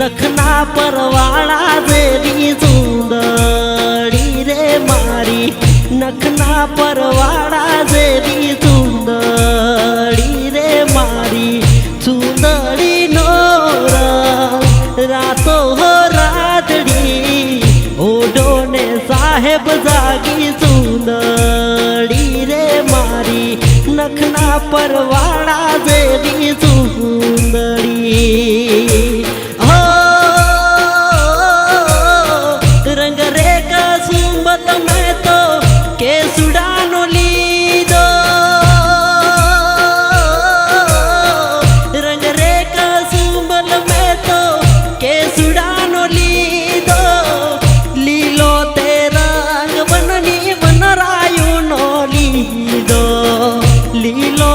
નખના પરવાળા very સુંદરી રે મારી. નખના પરવાળા જેવી સુંદરી રે મારી. સુંદરી નો રાતો હો રાતડી. ઓઢો ને સાહેબ જાગી સુંદરી રે મારી. નખના પરવાળા જેવી રિશ્વત મેં તો કેસુડાનો લીધો. રંગ રે કસુંબલ મેં તો કેસુડાનો લીધો. લીલો તે રંગ વનની વનરાયુનો લીધો. લીલો